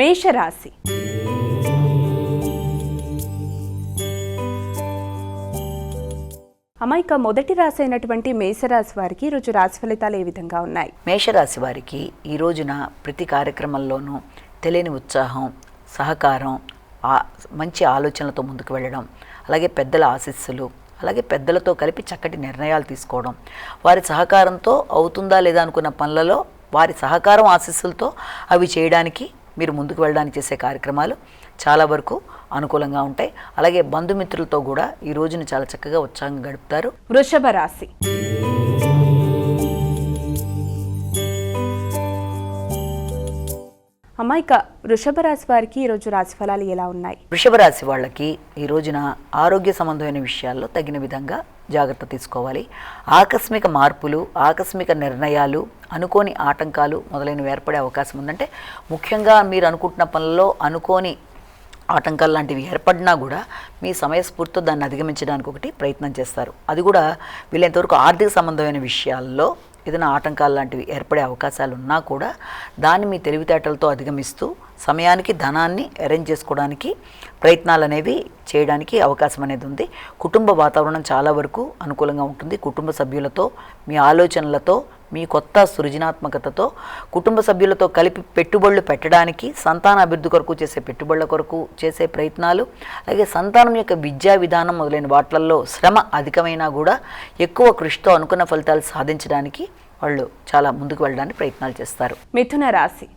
మేషరాశి. అమాయిక మొదటి రాశి అయినటువంటి మేషరాశి వారికి ఈరోజు రాశి ఫలితాలు ఏ విధంగా ఉన్నాయి? మేషరాశి వారికి ఈ రోజున ప్రతి కార్యక్రమంలోనూ తెలియని ఉత్సాహం సహకారం ఆ- మంచి ఆలోచనలతో ముందుకు వెళ్ళడం అలాగే పెద్దల ఆశీస్సులు అలాగే పెద్దలతో కలిపి చక్కటి నిర్ణయాలు తీసుకోవడం వారి సహకారంతో అవుతుందా లేదా అనుకున్న పనులలో వారి సహకారం ఆశీస్సులతో అవి చేయడానికి మీరు ముందుకు వెళ్ళడానికి చేసే కార్యక్రమాలు చాలా వరకు అనుకూలంగా ఉంటాయి. అలాగే బంధుమిత్రులతో కూడా ఈ రోజును చాలా చక్కగా ఉత్సాహంగా గడుపుతారు. వృషభ రాశి. అమాయిక వృషభ రాశి వారికి ఈరోజు రాశి ఫలాలు ఎలా ఉన్నాయి? వృషభ రాశి వాళ్ళకి ఈ రోజున ఆరోగ్య సంబంధమైన విషయాల్లో తగిన విధంగా జాగ్రత్త తీసుకోవాలి. ఆకస్మిక మార్పులు ఆకస్మిక నిర్ణయాలు అనుకోని ఆటంకాలు మొదలైనవి ఏర్పడే అవకాశం ఉందంటే ముఖ్యంగా మీరు అనుకుంటున్న పనుల్లో అనుకోని ఆటంకాలు లాంటివి ఏర్పడినా కూడా మీ సమయస్ఫూర్తితో దాన్ని అధిగమించడానికి ఒకటి ప్రయత్నం చేస్తారు. అది కూడా వీళ్ళంతవరకు ఆర్థిక సంబంధమైన విషయాల్లో ఏదైనా ఆటంకాలు లాంటివి ఏర్పడే అవకాశాలు ఉన్నా కూడా దాన్ని మీ తెలివితేటలతో అధిగమిస్తూ సమయానికి ధనాన్ని అరేంజ్ చేసుకోవడానికి ప్రయత్నాలు అనేవి చేయడానికి అవకాశం అనేది ఉంది. కుటుంబ వాతావరణం చాలా వరకు అనుకూలంగా ఉంటుంది. కుటుంబ సభ్యులతో మీ ఆలోచనలతో మీ కొత్త సృజనాత్మకతతో కుటుంబ సభ్యులతో కలిపి పెట్టుబడులు పెట్టడానికి సంతాన అభివృద్ధి కొరకు చేసే పెట్టుబడుల కొరకు చేసే ప్రయత్నాలు అలాగే సంతానం యొక్క విద్యా విధానం మొదలైన వాటిల్లో శ్రమ అధికమైనా కూడా ఎక్కువ కృషితో అనుకున్న ఫలితాలు సాధించడానికి వాళ్ళు చాలా ముందుకు వెళ్ళడానికి ప్రయత్నాలు చేస్తారు. మిథున రాశి.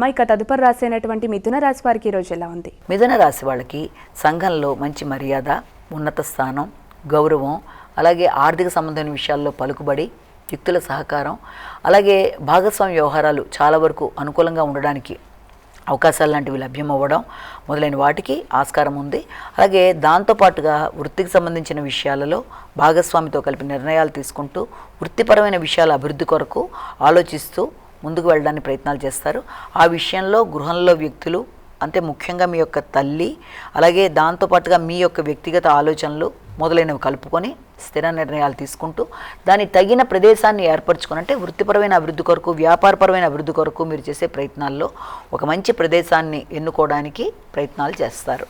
మైక తదుపరి రాశి మిథున రాశి వారికి ఈరోజు ఎలా ఉంది? మిథున రాశి వాళ్ళకి సంఘంలో మంచి మర్యాద ఉన్నత స్థానం గౌరవం అలాగే ఆర్థిక సంబంధమైన విషయాల్లో పలుకుబడి వ్యక్తుల సహకారం అలాగే భాగస్వామ్య వ్యవహారాలు చాలా వరకు అనుకూలంగా ఉండడానికి అవకాశాలు లాంటివి లభ్యం అవ్వడం మొదలైన వాటికి ఆస్కారం ఉంది. అలాగే దాంతోపాటుగా వృత్తికి సంబంధించిన విషయాలలో భాగస్వామితో కలిపి నిర్ణయాలు తీసుకుంటూ వృత్తిపరమైన విషయాల అభివృద్ధి కొరకు ఆలోచిస్తూ ముందుకు వెళ్ళడానికి ప్రయత్నాలు చేస్తారు. ఆ విషయంలో గృహంలో వ్యక్తులు అంతే ముఖ్యంగా మీ యొక్క తల్లి అలాగే దాంతోపాటుగా మీ యొక్క వ్యక్తిగత ఆలోచనలు మొదలైనవి కలుపుకొని స్థిర నిర్ణయాలు తీసుకుంటూ దాని తగిన ప్రదేశాన్ని ఏర్పరచుకుని అంటే వృత్తిపరమైన అభివృద్ధి కొరకు వ్యాపారపరమైన అభివృద్ధి కొరకు మీరు చేసే ప్రయత్నాల్లో ఒక మంచి ప్రదేశాన్ని ఎన్నుకోవడానికి ప్రయత్నాలు చేస్తారు.